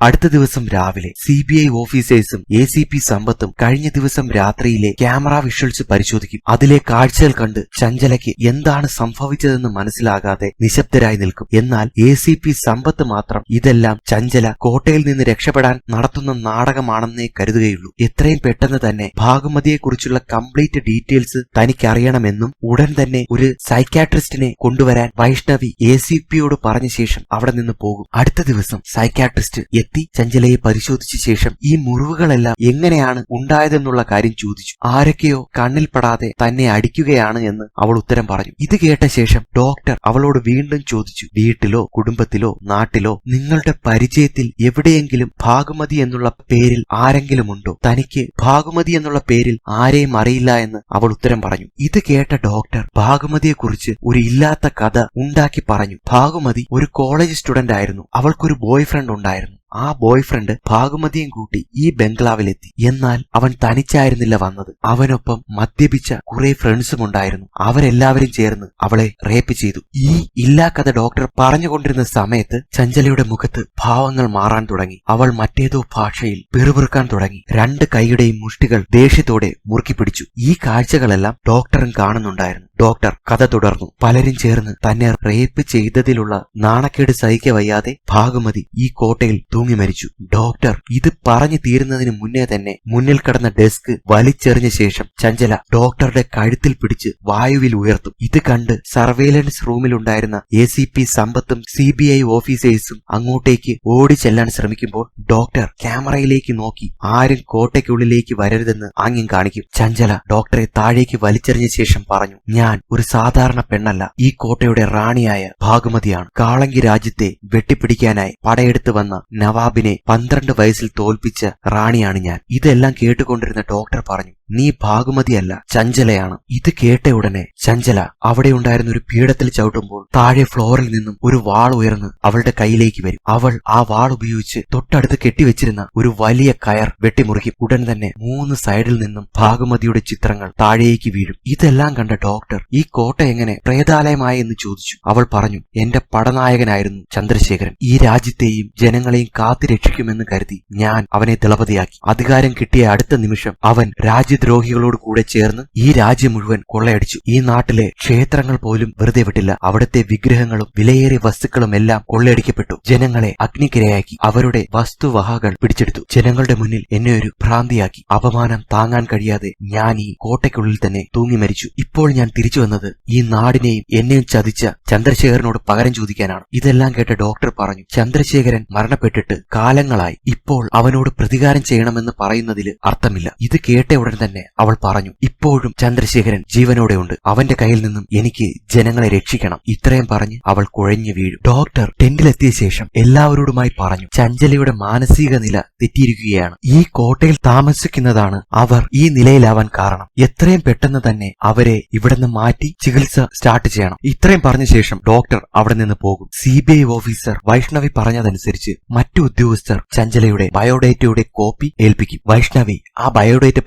അടുത്ത ദിവസം രാവിലെ സി ബി ഐ ഓഫീസേഴ്സും എ സി പി സമ്പത്തും കഴിഞ്ഞ ദിവസം രാത്രിയിലെ ക്യാമറ വിഷ്വൽസ് പരിശോധിക്കും. അതിലെ കാഴ്ചകൾ കണ്ട് ചഞ്ചലയ്ക്ക് എന്താണ് സംഭവിച്ചതെന്ന് മനസ്സിലാകാതെ നിശബ്ദരായി നിൽക്കും. എന്നാൽ എ സി പി സമ്പത്ത് മാത്രം ഇതെല്ലാം ചഞ്ചല കോട്ടയിൽ നിന്ന് രക്ഷപ്പെടാൻ നടത്തുന്ന നാടകമാണെന്നേ കരുതുകയുള്ളൂ. എത്രയും പെട്ടെന്ന് തന്നെ ഭാഗമതിയെക്കുറിച്ചുള്ള കംപ്ലീറ്റ് ഡീറ്റെയിൽസ് തനിക്കറിയണമെന്നും ഉടൻ തന്നെ ഒരു സൈക്യാട്രിസ്റ്റിനെ കൊണ്ടുവരാൻ വൈഷ്ണവി എ സി പിയോട് പറഞ്ഞ ശേഷം അവിടെ നിന്ന് പോകും. അടുത്ത ദിവസം സൈക്കാട്രിസ്റ്റ് എത്തി ചഞ്ചലയെ പരിശോധിച്ച ശേഷം ഈ മുറിവുകളെല്ലാം എങ്ങനെയാണ് ഉണ്ടായതെന്നുള്ള കാര്യം ചോദിച്ചു. ആരൊക്കെയോ കണ്ണിൽപ്പെടാതെ തന്നെ അടിക്കുകയാണ് എന്ന് അവൾ ഉത്തരം പറഞ്ഞു. ഇത് കേട്ട ശേഷം ഡോക്ടർ അവളോട് വീണ്ടും ചോദിച്ചു. വീട്ടിലോ കുടുംബത്തിലോ നാട്ടിലോ നിങ്ങളുടെ പരിചയത്തിൽ എവിടെയെങ്കിലും ഭാഗമതി എന്നുള്ള പേരിൽ ആരെങ്കിലും ഉണ്ടോ? തനിക്ക് ഭാഗമതി എന്നുള്ള പേരിൽ ആരെയും അറിയില്ല എന്ന് അവൾ ഉത്തരം പറഞ്ഞു. ഇത് കേട്ട ഡോക്ടർ ഭാഗമതിയെക്കുറിച്ച് ഒരു ഇല്ലാത്ത കഥ ഉണ്ടാക്കി പറഞ്ഞു. ഭാഗമതി ഒരു കോളേജ് സ്റ്റുഡന്റ് ആയിരുന്നു. അവൾക്കൊരു ബോയ് ഫ്രണ്ട് ഉണ്ടായിരുന്നു. ആ ബോയ് ഫ്രണ്ട് ഭാഗമതിയും കൂട്ടി ഈ ബംഗ്ലാവിലെത്തി. എന്നാൽ അവൻ തനിച്ചായിരുന്നില്ല വന്നത്. അവനൊപ്പം മദ്യപിച്ച കുറെ ഫ്രണ്ട്സും ഉണ്ടായിരുന്നു. അവരെല്ലാവരും ചേർന്ന് അവളെ റേപ്പ് ചെയ്തു. ഈ ഇല്ലാ കഥ ഡോക്ടർ പറഞ്ഞുകൊണ്ടിരുന്ന സമയത്ത് ചഞ്ചലയുടെ മുഖത്ത് ഭാവങ്ങൾ മാറാൻ തുടങ്ങി. അവൾ മറ്റേതോ ഭാഷയിൽ പിറുപിറുക്കാൻ തുടങ്ങി. രണ്ട് കൈയുടെയും മുഷ്ടികൾ ദേഷ്യത്തോടെ മുറുക്കി പിടിച്ചു. ഈ കാഴ്ചകളെല്ലാം ഡോക്ടറും കാണുന്നുണ്ടായിരുന്നു. ഡോക്ടർ കഥ തുടർന്നു. പലരും ചേർന്ന് തന്നെ റേപ്പ് ചെയ്തതിലുള്ള നാണക്കേട് സഹിക്കവയ്യാതെ ഭാഗമതി ഈ കോട്ടയിൽ തൂങ്ങി മരിച്ചു. ഡോക്ടർ ഇത് പറഞ്ഞു തീരുന്നതിന് മുന്നേ തന്നെ മുന്നിൽ കിടന്ന ഡെസ്ക് വലിച്ചെറിഞ്ഞ ശേഷം ചഞ്ചല ഡോക്ടറുടെ കഴുത്തിൽ പിടിച്ച് വായുവിൽ ഉയർത്തും. ഇത് കണ്ട് സർവേലൻസ് റൂമിലുണ്ടായിരുന്ന എ സി പി സമ്പത്തും സി ബി ഐ ഓഫീസേഴ്സും അങ്ങോട്ടേക്ക് ഓടി ചെല്ലാൻ ശ്രമിക്കുമ്പോൾ ഡോക്ടർ ക്യാമറയിലേക്ക് നോക്കി ആരും കോട്ടയ്ക്കുള്ളിലേക്ക് വരരുതെന്ന് ആംഗ്യം കാണിക്കും. ചഞ്ചല ഡോക്ടറെ താഴേക്ക് വലിച്ചെറിഞ്ഞ ശേഷം പറഞ്ഞു ഞാൻ ഒരു സാധാരണ പെണ്ണല്ല. ഈ കോട്ടയുടെ റാണിയായ ഭാഗമതിയാണ്. കാളങ്കി രാജ്യത്തെ വെട്ടിപ്പിടിക്കാനായി പടയെടുത്ത് വന്ന നവാബിനെ പന്ത്രണ്ട് വയസ്സിൽ തോൽപ്പിച്ച റാണിയാണ് ഞാൻ. ഇതെല്ലാം കേട്ടുകൊണ്ടിരുന്ന ഡോക്ടർ പറഞ്ഞു നീ ഭാഗമതിയല്ല ചഞ്ചലയാണ്. ഇത് കേട്ട ഉടനെ ചഞ്ചല അവിടെ ഉണ്ടായിരുന്ന ഒരു പീഠത്തിൽ ചവിട്ടുമ്പോൾ താഴെ ഫ്ലോറിൽ നിന്നും ഒരു വാൾ ഉയർന്ന് അവളുടെ കയ്യിലേക്ക് വരും. അവൾ ആ വാൾ ഉപയോഗിച്ച് തൊട്ടടുത്ത് കെട്ടിവെച്ചിരുന്ന ഒരു വലിയ കയർ വെട്ടിമുറിക്കും ഉടൻ തന്നെ മൂന്ന് സൈഡിൽ നിന്നും ഭാഗമതിയുടെ ചിത്രങ്ങൾ താഴേക്ക് വീഴും. ഇതെല്ലാം കണ്ട ഡോക്ടർ ഈ കോട്ട എങ്ങനെ പ്രേതാലയമായി എന്ന് ചോദിച്ചു. അവൾ പറഞ്ഞു എന്റെ പടനായകനായിരുന്നു ചന്ദ്രശേഖരൻ. ഈ രാജ്യത്തെയും ജനങ്ങളെയും കാത്തു രക്ഷിക്കുമെന്ന് കരുതി ഞാൻ അവനെ ദളപതിയാക്കി. അധികാരം കിട്ടിയ അടുത്ത നിമിഷം അവൻ രാജ്യദ്രോഹികളോട് കൂടെ ചേർന്ന് ഈ രാജ്യം മുഴുവൻ കൊള്ളയടിച്ചു. ഈ നാട്ടിലെ ക്ഷേത്രങ്ങൾ പോലും വെറുതെ വിട്ടില്ല. അവിടുത്തെ വിഗ്രഹങ്ങളും വിലയേറിയ വസ്തുക്കളും എല്ലാം കൊള്ളയടിക്കപ്പെട്ടു. ജനങ്ങളെ അഗ്നിക്കിരയാക്കി. അവരുടെ വസ്തുവഹകൾ പിടിച്ചെടുത്തു. ജനങ്ങളുടെ മുന്നിൽ എന്നെ ഒരു ഭ്രാന്തിയാക്കി. അപമാനം താങ്ങാൻ കഴിയാതെ ഞാൻ ഈ കോട്ടയ്ക്കുള്ളിൽ തന്നെ തൂങ്ങി മരിച്ചു. ഇപ്പോൾ ഞാൻ തിരിച്ചു വന്നത് ഈ നാടിനെയും എന്നെയും ചതിച്ച ചന്ദ്രശേഖരനോട് പകരം ചോദിക്കാനാണ്. ഇതെല്ലാം കേട്ട ഡോക്ടർ പറഞ്ഞു ചന്ദ്രശേഖരൻ മരണപ്പെട്ടിട്ട് കാലങ്ങളായി. ഇപ്പോൾ അവനോട് പ്രതികാരം ചെയ്യണമെന്ന് പറയുന്നതിൽ അർത്ഥമില്ല. ഇത് കേട്ട ഉടൻ തന്നെ അവൾ പറഞ്ഞു ഇപ്പോഴും ചന്ദ്രശേഖരൻ ജീവനോടെ ഉണ്ട് അവന്റെ കയ്യിൽ നിന്നും എനിക്ക് ജനങ്ങളെ രക്ഷിക്കണം. ഇത്രയും പറഞ്ഞ് അവൾ കുഴഞ്ഞു വീഴും. ഡോക്ടർ ടെന്റിലെത്തിയ ശേഷം എല്ലാവരോടുമായി പറഞ്ഞു ചഞ്ചലയുടെ മാനസിക നില തെറ്റിയിരിക്കുകയാണ്. ഈ കോട്ടയിൽ താമസിക്കുന്നതാണ് അവർ ഈ നിലയിലാവാൻ കാരണം. എത്രയും പെട്ടെന്ന് തന്നെ അവരെ ഇവിടുന്ന് മാറ്റി ചികിത്സ സ്റ്റാർട്ട് ചെയ്യണം. ഇത്രയും പറഞ്ഞ ശേഷം ഡോക്ടർ അവിടെ നിന്ന് പോകും. സി ഓഫീസർ വൈഷ്ണവി പറഞ്ഞതനുസരിച്ച് മറ്റു ഉദ്യോഗസ്ഥർ ചഞ്ചലയുടെ ബയോഡേറ്റയുടെ കോപ്പി ഏൽപ്പിക്കും. വൈഷ്ണവി ആ ബയോഡേറ്റ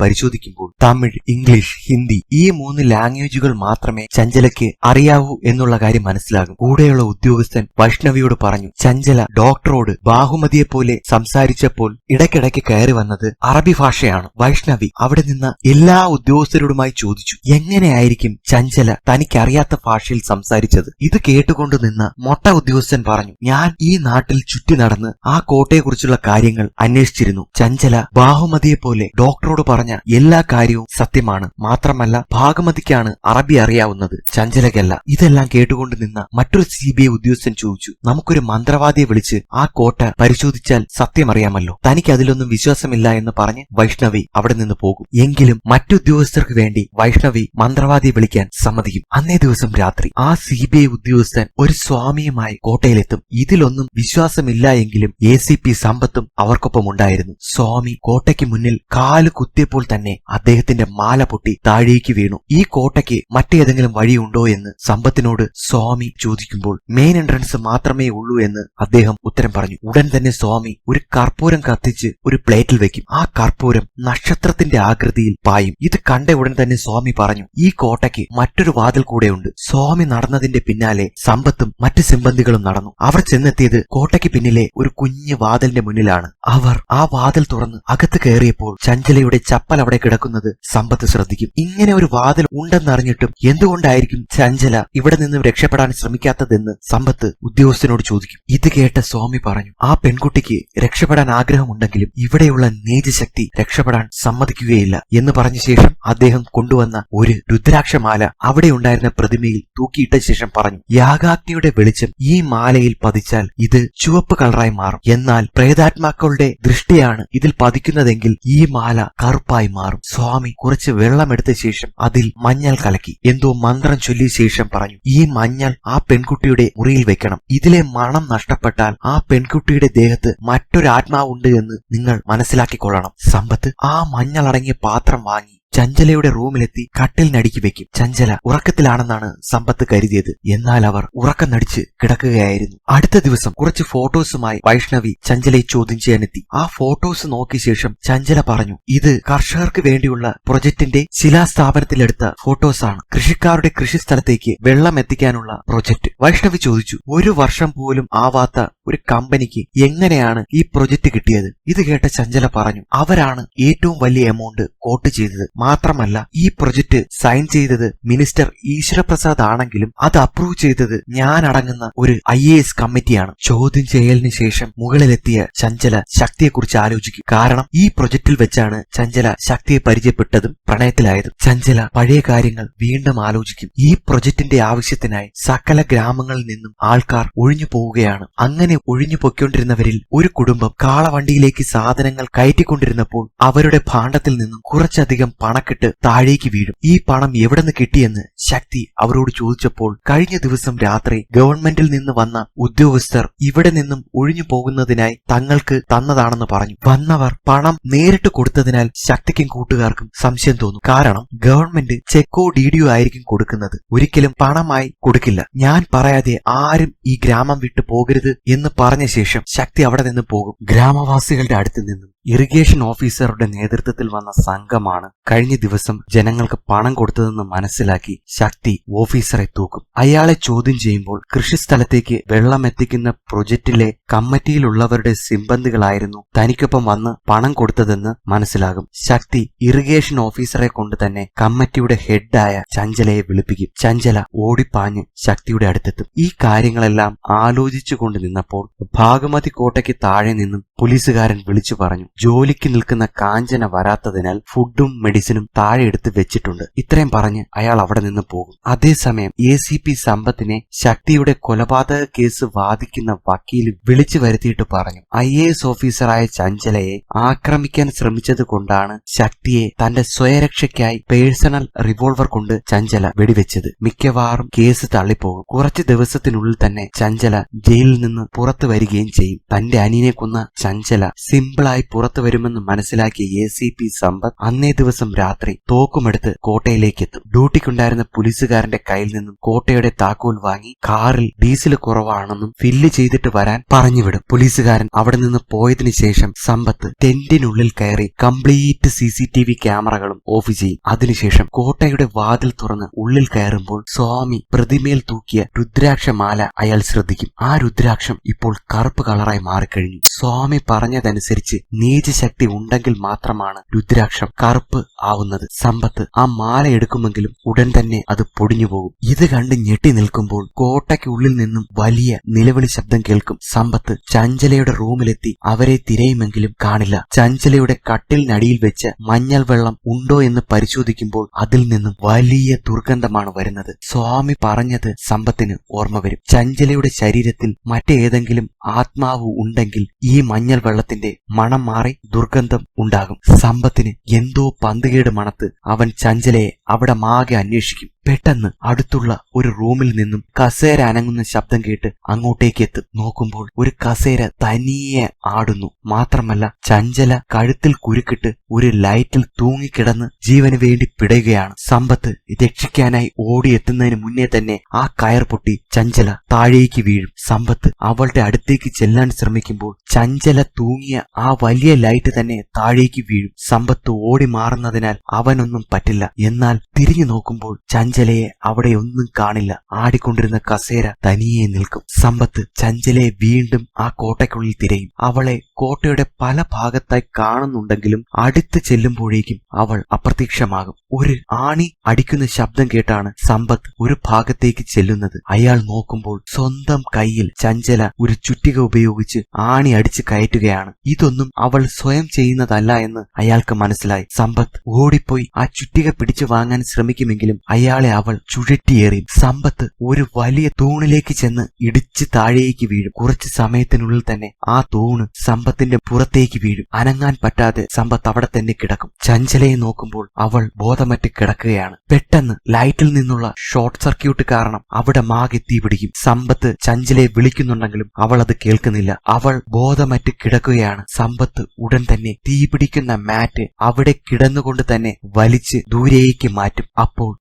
പരിശോധിക്കുമ്പോൾ തമിഴ് ഇംഗ്ലീഷ് ഹിന്ദി ഈ മൂന്ന് ലാംഗ്വേജുകൾ മാത്രമേ ചഞ്ചലയ്ക്ക് അറിയാവൂ എന്നുള്ള കാര്യം മനസ്സിലാകും. കൂടെയുള്ള ഉദ്യോഗസ്ഥൻ വൈഷ്ണവിയോട് പറഞ്ഞു ചഞ്ചല ഡോക്ടറോട് ബാഹുമതിയെ പോലെ സംസാരിച്ചപ്പോൾ ഇടയ്ക്കിടയ്ക്ക് കയറി വന്നത് അറബി ഭാഷയാണ്. വൈഷ്ണവി അവിടെ നിന്ന് എല്ലാ ഉദ്യോഗസ്ഥരോടുമായി ചോദിച്ചു എങ്ങനെയായിരിക്കും ചഞ്ചല തനിക്കറിയാത്ത ഭാഷയിൽ സംസാരിച്ചത്? ഇത് കേട്ടുകൊണ്ട് നിന്ന മൊട്ട ഉദ്യോഗസ്ഥൻ പറഞ്ഞു ഞാൻ ഈ നാട്ടിൽ ചുറ്റി നടന്ന് ആ കോട്ടയെക്കുറിച്ചുള്ള കാര്യങ്ങൾ അന്വേഷിച്ചിരുന്നു. ചഞ്ചല ബാഹുമതിയെ പോലെ ഡോക്ടറോട് പറഞ്ഞ എല്ലാ കാര്യവും സത്യമാണ്. മാത്രമല്ല ഭാഗമതിക്കാണ് അറബി അറിയാവുന്നത്. ചഞ്ചലകല്ല ഇതെല്ലാം കേട്ടുകൊണ്ട് നിന്ന മറ്റൊരു സി ബി ഐ ഉദ്യോഗസ്ഥൻ ചോദിച്ചു നമുക്കൊരു മന്ത്രവാദിയെ വിളിച്ച് ആ കോട്ട പരിശോധിച്ചാൽ സത്യമറിയാമല്ലോ? തനിക്ക് അതിലൊന്നും വിശ്വാസമില്ല എന്ന് പറഞ്ഞ് വൈഷ്ണവി അവിടെ നിന്ന് പോകും. എങ്കിലും മറ്റുദ്യോഗസ്ഥർക്ക് വേണ്ടി വൈഷ്ണവി മന്ത്രവാദിയെ വിളിക്കാൻ സമ്മതിക്കും. അന്നേ ദിവസം രാത്രി ആ സി ബി ഐ ഉദ്യോഗസ്ഥൻ ഒരു സ്വാമിയുമായി കോട്ടയിലെത്തും. ഇതിലൊന്നും വിശ്വാസമില്ല എങ്കിലും എ സി പി സമ്പത്തും അവർക്കൊപ്പം ഉണ്ടായിരുന്നു സ്വാമി കോട്ടയ്ക്ക് മുന്നിൽ കാൽ കുത്തിയപ്പോൾ തന്നെ അദ്ദേഹത്തിന്റെ മാല പൊട്ടി താഴേക്ക് വീണു. ഈ കോട്ടയ്ക്ക് മറ്റേതെങ്കിലും വഴിയുണ്ടോ എന്ന് സമ്പത്തിനോട് സ്വാമി ചോദിക്കുമ്പോൾ മെയിൻ എൻട്രൻസ് മാത്രമേ ഉള്ളൂ എന്ന് അദ്ദേഹം ഉത്തരം പറഞ്ഞു. ഉടൻ തന്നെ സ്വാമി ഒരു കർപ്പൂരം കത്തിച്ച് ഒരു പ്ലേറ്റിൽ വെക്കും. ആ കർപ്പൂരം നക്ഷത്രത്തിന്റെ ആകൃതിയിൽ പായും. ഇത് കണ്ട ഉടൻ തന്നെ സ്വാമി പറഞ്ഞു ഈ കോട്ടയ്ക്ക് മറ്റൊരു വാതിൽ കൂടെയുണ്ട്. സ്വാമി നടന്നതിന്റെ പിന്നാലെ സമ്പത്തും മറ്റ് സിമ്പന്തികളും നടന്നു. അവർ ചെന്നെത്തിയത് കോട്ടയ്ക്ക് പിന്നിലെ ഒരു കുഞ്ഞു വാതിലിന്റെ മുന്നിലാണ്. അവർ ആ വാതിൽ തുറന്ന് അകത്ത് കയറിയപ്പോൾ ചഞ്ചലയുടെ ചപ്പൽ അവിടെ കിടക്കുന്നത് സമ്പത്ത് ശ്രദ്ധിക്കും. ഇങ്ങനെ ഒരു വാതിൽ ഉണ്ടെന്നറിഞ്ഞിട്ടും എന്തുകൊണ്ടായിരിക്കും ചഞ്ചല ഇവിടെ നിന്നും രക്ഷപ്പെടാൻ ശ്രമിക്കാത്തതെന്ന് സമ്പത്ത് ഉദ്യോഗസ്ഥനോട് ചോദിക്കും. ഇത് കേട്ട സ്വാമി പറഞ്ഞു ആ പെൺകുട്ടിക്ക് രക്ഷപ്പെടാൻ ആഗ്രഹമുണ്ടെങ്കിലും ഇവിടെയുള്ള നീതിശക്തി രക്ഷപ്പെടാൻ സമ്മതിക്കുകയില്ല. എന്ന് പറഞ്ഞ ശേഷം അദ്ദേഹം കൊണ്ടുവന്ന ഒരു രുദ്രാക്ഷമാല അവിടെ ഉണ്ടായിരുന്ന പ്രതിമയിൽ തൂക്കിയിട്ട ശേഷം പറഞ്ഞു യാഗാഗ്നിയുടെ വെളിച്ചം ഈ മാലയിൽ പതിച്ചാൽ ഇത് ചുവപ്പ് കളറായി മാറും. എന്നാൽ പ്രേതാത്മാക്കളുടെ ദൃഷ്ടിയാണ് ഇതിൽ പതിക്കുന്നതെങ്കിൽ ഈ മാല കറുപ്പായി മാറും. സ്വാമി കുറച്ച് വെള്ളമെടുത്ത ശേഷം അതിൽ മഞ്ഞൾ കലക്കി. എന്തോ മന്ത്രം ചൊല്ലിയ ശേഷം പറഞ്ഞു ഈ മഞ്ഞൾ ആ പെൺകുട്ടിയുടെ മുറിയിൽ വെക്കണം. ഇതിലെ മണം നഷ്ടപ്പെട്ടാൽ ആ പെൺകുട്ടിയുടെ ദേഹത്ത് മറ്റൊരാത്മാവുണ്ട് എന്ന് നിങ്ങൾ മനസ്സിലാക്കിക്കൊള്ളണം. സമ്പത്ത് ആ മഞ്ഞളടങ്ങിയ പാത്രം വാങ്ങി ചഞ്ചലയുടെ റൂമിലെത്തി കട്ടിലിനടിക്ക് വെക്കും. ചഞ്ചല ഉറക്കത്തിലാണെന്നാണ് സമ്പത്ത് കരുതിയത്. എന്നാൽ അവർ ഉറക്കം നടിച്ച് കിടക്കുകയായിരുന്നു. അടുത്ത ദിവസം കുറച്ച് ഫോട്ടോസുമായി വൈഷ്ണവി ചഞ്ചലയെ ചോദ്യം ചെയ്യാനെത്തി. ആ ഫോട്ടോസ് നോക്കിയ ശേഷം ചഞ്ചല പറഞ്ഞു ഇത് കർഷകർക്ക് വേണ്ടിയുള്ള പ്രൊജക്ടിന്റെ ശിലാസ്ഥാപനത്തിലെടുത്ത ഫോട്ടോസാണ്. കൃഷിക്കാരുടെ കൃഷിസ്ഥലത്തേക്ക് വെള്ളം എത്തിക്കാനുള്ള പ്രൊജക്ട് വൈഷ്ണവി ചോദിച്ചു ഒരു വർഷം പോലും ആവാത്ത ഒരു കമ്പനിക്ക് എങ്ങനെയാണ് ഈ പ്രൊജക്ട് കിട്ടിയത്? ഇത് കേട്ട ചഞ്ചല പറഞ്ഞു അവരാണ് ഏറ്റവും വലിയ എമൗണ്ട് കോട്ട് ചെയ്തത്. മാത്രമല്ല ഈ പ്രൊജക്ട് സൈൻ ചെയ്തത് മിനിസ്റ്റർ ഈശ്വരപ്രസാദ് ആണെങ്കിലും അത് അപ്രൂവ് ചെയ്തത് ഞാൻ അടങ്ങുന്ന ഒരു ഐ എ എസ് കമ്മിറ്റിയാണ്. ചോദ്യം ചെയ്യലിന് ശേഷം മുകളിലെത്തിയ ചഞ്ചല ശക്തിയെക്കുറിച്ച് ആലോചിക്കും. കാരണം ഈ പ്രൊജക്റ്റിൽ വെച്ചാണ് ചഞ്ചല ശക്തിയെ പരിചയപ്പെട്ടതും പ്രണയത്തിലായതും. ചഞ്ചല പഴയ കാര്യങ്ങൾ വീണ്ടും ആലോചിക്കും. ഈ പ്രൊജക്ടിന്റെ ആവശ്യത്തിനായി സകല ഗ്രാമങ്ങളിൽ നിന്നും ആൾക്കാർ ഒഴിഞ്ഞു പോവുകയാണ്. അങ്ങനെ ഒഴിഞ്ഞു പൊയ്ക്കൊണ്ടിരുന്നവരിൽ ഒരു കുടുംബം കാളവണ്ടിയിലേക്ക് സാധനങ്ങൾ കയറ്റിക്കൊണ്ടിരുന്നപ്പോൾ അവരുടെ ഭാണ്ഡത്തിൽ നിന്നും കുറച്ചധികം പണക്കെട്ട് താഴേക്ക് വീഴും. ഈ പണം എവിടെ നിന്ന് കിട്ടിയെന്ന് ശക്തി അവരോട് ചോദിച്ചപ്പോൾ കഴിഞ്ഞ ദിവസം രാത്രി ഗവൺമെന്റിൽ നിന്ന് വന്ന ഉദ്യോഗസ്ഥർ ഇവിടെ നിന്നും ഒഴിഞ്ഞു പോകുന്നതിനായി തങ്ങൾക്ക് തന്നതാണെന്ന് പറഞ്ഞു. വന്നവർ പണം നേരിട്ട് കൊടുത്തതിനാൽ ശക്തിക്കും കൂട്ടുകാർക്കും സംശയം തോന്നും. കാരണം ഗവൺമെന്റ് ചെക്കോ ഡിഡിയോ ആയിരിക്കും കൊടുക്കുന്നത്. ഒരിക്കലും പണമായി കൊടുക്കില്ല. ഞാൻ പറയാതെ ആരും ഈ ഗ്രാമം വിട്ടു പോകരുത് എന്ന് പറഞ്ഞ ശേഷം ശക്തി അവിടെ നിന്ന് പോകും. ഗ്രാമവാസികളുടെ അടുത്ത് നിന്നും ഇറിഗേഷൻ ഓഫീസറുടെ നേതൃത്വത്തിൽ വന്ന സംഘമാണ് കഴിഞ്ഞ ദിവസം ജനങ്ങൾക്ക് പണം കൊടുത്തതെന്ന് മനസ്സിലാക്കി ശക്തി ഓഫീസറെ തൂക്കും. അയാളെ ചോദ്യം ചെയ്യുമ്പോൾ കൃഷിസ്ഥലത്തേക്ക് വെള്ളം എത്തിക്കുന്ന പ്രൊജക്റ്റിലെ കമ്മിറ്റിയിലുള്ളവരുടെ സിംബന്ധികളായിരുന്നു തനിക്കൊപ്പം വന്ന് പണം കൊടുത്തതെന്ന് മനസ്സിലാകും. ശക്തി ഇറിഗേഷൻ ഓഫീസറെ കൊണ്ട് തന്നെ കമ്മിറ്റിയുടെ ഹെഡായ ചഞ്ചലയെ വിളിപ്പിക്കും. ചഞ്ചല ഓടിപ്പാഞ്ഞ് ശക്തിയുടെ അടുത്തെത്തും. ഈ കാര്യങ്ങളെല്ലാം ആലോചിച്ചുകൊണ്ട് നിന്നപ്പോൾ ഭാഗമതി കോട്ടയ്ക്ക് താഴെ നിന്നും പോലീസുകാരൻ വിളിച്ചു പറഞ്ഞു ജോലിക്ക് നിൽക്കുന്ന കാഞ്ചന വരാത്തതിനാൽ ഫുഡും മെഡിസിനും താഴെ എടുത്ത് വെച്ചിട്ടുണ്ട്. ഇത്രയും പറഞ്ഞ് അയാൾ അവിടെ നിന്ന് പോകും. അതേസമയം എ സി പി സമ്പത്തിനെ ശക്തിയുടെ കൊലപാതക കേസ് വാദിക്കുന്ന വക്കീൽ വിളിച്ചു വരുത്തിയിട്ട് പറഞ്ഞു ഐ എ എസ് ഓഫീസറായ ചഞ്ചലയെ ആക്രമിക്കാൻ ശ്രമിച്ചത് കൊണ്ടാണ് ശക്തിയെ തന്റെ സ്വയരക്ഷയ്ക്കായി പേഴ്സണൽ റിവോൾവർ കൊണ്ട് ചഞ്ചല വെടിവെച്ചത്. മിക്കവാറും കേസ് തള്ളിപ്പോകും. കുറച്ച് ദിവസത്തിനുള്ളിൽ തന്നെ ചഞ്ചല ജയിലിൽ നിന്ന് പുറത്തു വരികയും ചെയ്യും. തന്റെ അനിയനെ കൊന്ന ചഞ്ചല സിമ്പിളായി പുറത്തു വരുമെന്ന് മനസ്സിലാക്കിയ എ സി പി സമ്പത്ത് അന്നേ ദിവസം രാത്രി തോക്കുമെടുത്ത് കോട്ടയിലേക്ക് എത്തും ഡ്യൂട്ടിക്കുണ്ടായിരുന്ന പോലീസുകാരന്റെ കയ്യിൽ നിന്നും കോട്ടയുടെ താക്കോൽ വാങ്ങി കാറിൽ ഡീസൽ കുറവാണെന്നും ഫില്ല് ചെയ്തിട്ട് വരാൻ പറഞ്ഞുവിടും. പോലീസുകാരൻ അവിടെ നിന്ന് പോയതിനു ശേഷം സമ്പത്ത് ടെന്റിനുള്ളിൽ കയറി complete C C T V ക്യാമറകളും ഓഫ് ചെയ്യും. അതിനുശേഷം കോട്ടയുടെ വാതിൽ തുറന്ന് ഉള്ളിൽ കയറുമ്പോൾ സ്വാമി പ്രതിമയിൽ തൂക്കിയ രുദ്രാക്ഷമാല അയാൾ ശ്രദ്ധിക്കും. ആ രുദ്രാക്ഷം ഇപ്പോൾ കറുപ്പ് കളറായി മാറിക്കഴിഞ്ഞു. സ്വാമി പറഞ്ഞതനുസരിച്ച് നീചശക്തി ഉണ്ടെങ്കിൽ മാത്രമാണ് രുദ്രാക്ഷം കറുപ്പ് ആവുന്നത്. സമ്പത്ത് ആ മാല എടുക്കുമെങ്കിലും ഉടൻ തന്നെ അത് പൊടിഞ്ഞു പോകും. ഇത് കണ്ട് ഞെട്ടി നിൽക്കുമ്പോൾ കോട്ടയ്ക്കുള്ളിൽ നിന്നും വലിയ നിലവിളി ശബ്ദം കേൾക്കും. സമ്പത്ത് ചഞ്ചലയുടെ റൂമിലെത്തി അവരെ തിരയുമെങ്കിലും കാണില്ല. ചഞ്ചലയുടെ കട്ടിലിനടിയിൽ വെച്ച് മഞ്ഞൾ വെള്ളം ഉണ്ടോ എന്ന് പരിശോധിക്കുമ്പോൾ അതിൽ നിന്നും വലിയ ദുർഗന്ധമാണ് വരുന്നത്. സ്വാമി പറഞ്ഞത് സമ്പത്തിന് ഓർമ്മ വരും. ചഞ്ചലയുടെ ശരീരത്തിൽ മറ്റേതെങ്കിലും ആത്മാവ് ഉണ്ടെങ്കിൽ ഈ മഞ്ഞൾ വെള്ളത്തിന്റെ മണം മാറി ദുർഗന്ധം ഉണ്ടാകും. സമ്പത്തിന് എന്തോ പന്തുകേട് മണത്ത് അവൻ ചഞ്ചലയെ അവിടെ മാകെ അന്വേഷിക്കും. പെട്ടെന്ന് അടുത്തുള്ള ഒരു റൂമിൽ നിന്നും കസേര അനങ്ങുന്ന ശബ്ദം കേട്ട് അങ്ങോട്ടേക്ക് എത്തും നോക്കുമ്പോൾ ഒരു കസേര തനിയെ ആടുന്നു. മാത്രമല്ല ചഞ്ചല കഴുത്തിൽ കുരുക്കിട്ട് ഒരു ലൈറ്റിൽ തൂങ്ങിക്കിടന്ന് ജീവന് വേണ്ടി പിടയുകയാണ്. സമ്പത്ത് രക്ഷിക്കാനായി ഓടിയെത്തുന്നതിന് മുന്നേ തന്നെ ആ കയർ പൊട്ടി ചഞ്ചല താഴേക്ക് വീഴും. സമ്പത്ത് അവളുടെ അടുത്തേക്ക് ചെല്ലാൻ ശ്രമിക്കുമ്പോൾ ചഞ്ചല തൂങ്ങിയ ആ വലിയ ലൈറ്റ് തന്നെ താഴേക്ക് വീഴും. സമ്പത്ത് ഓടി മാറുന്നതിനാൽ അവനൊന്നും പറ്റില്ല. എന്നാൽ തിരിഞ്ഞു നോക്കുമ്പോൾ ചഞ്ചലയെ അവിടെ ഒന്നും കാണില്ല. ആടിക്കൊണ്ടിരുന്ന കസേര തനിയെ നിൽക്കും. സമ്പത്ത് ചഞ്ചലയെ വീണ്ടും ആ കോട്ടയ്ക്കുള്ളിൽ തിരയും. അവളെ കോട്ടയുടെ പല ഭാഗത്തായി കാണുന്നുണ്ടെങ്കിലും അടുത്ത് ചെല്ലുമ്പോഴേക്കും അവൾ അപ്രത്യക്ഷമാകും. ഒരു ആണി അടിക്കുന്ന ശബ്ദം കേട്ടാണ് സമ്പത്ത് ഒരു ഭാഗത്തേക്ക് ചെല്ലുന്നത്. അയാൾ നോക്കുമ്പോൾ സ്വന്തം കയ്യിൽ ചഞ്ചല ഒരു ചുറ്റിക ഉപയോഗിച്ച് ആണി അടിച്ച് കയറ്റുകയാണ്. ഇതൊന്നും അവൾ സ്വയം ചെയ്യുന്നതല്ല എന്ന് അയാൾക്ക് മനസ്സിലായി. സമ്പത്ത് ഓടിപ്പോയി ആ ചുറ്റിക പിടിച്ചു വാങ്ങാൻ ശ്രമിക്കുമെങ്കിലും അയാളെ അവൾ ചുഴറ്റിയേറി സമ്പത്ത് ഒരു വലിയ തൂണിലേക്ക് ചെന്ന് ഇടിച്ച് താഴേക്ക് വീഴും. കുറച്ച് സമയത്തിനുള്ളിൽ തന്നെ ആ തൂണ് സമ്പത്തിന്റെ പുറത്തേക്ക് വീഴും. അനങ്ങാൻ പറ്റാതെ സമ്പത്ത് അവിടെ തന്നെ കിടക്കും. ചഞ്ചലയെ നോക്കുമ്പോൾ അവൾ ബോധമറ്റ് കിടക്കുകയാണ്. പെട്ടെന്ന് ലൈറ്റിൽ നിന്നുള്ള ഷോർട്ട് സർക്യൂട്ട് കാരണം അവിടെ മാകെ പിടിക്കും. സമ്പത്ത് ചഞ്ചലയെ വിളിക്കുന്നുണ്ടെങ്കിലും അവൾ അത് കേൾക്കുന്നില്ല. അവൾ ബോധമറ്റ് കിടക്കുകയാണ്. സമ്പത്ത് ഉടൻ തന്നെ തീ പിടിക്കുന്ന മാറ്റ് അവിടെ കിടന്നുകൊണ്ട് തന്നെ വലിച്ച് ദൂരേക്ക് മാറ്റും. അപ്പോൾ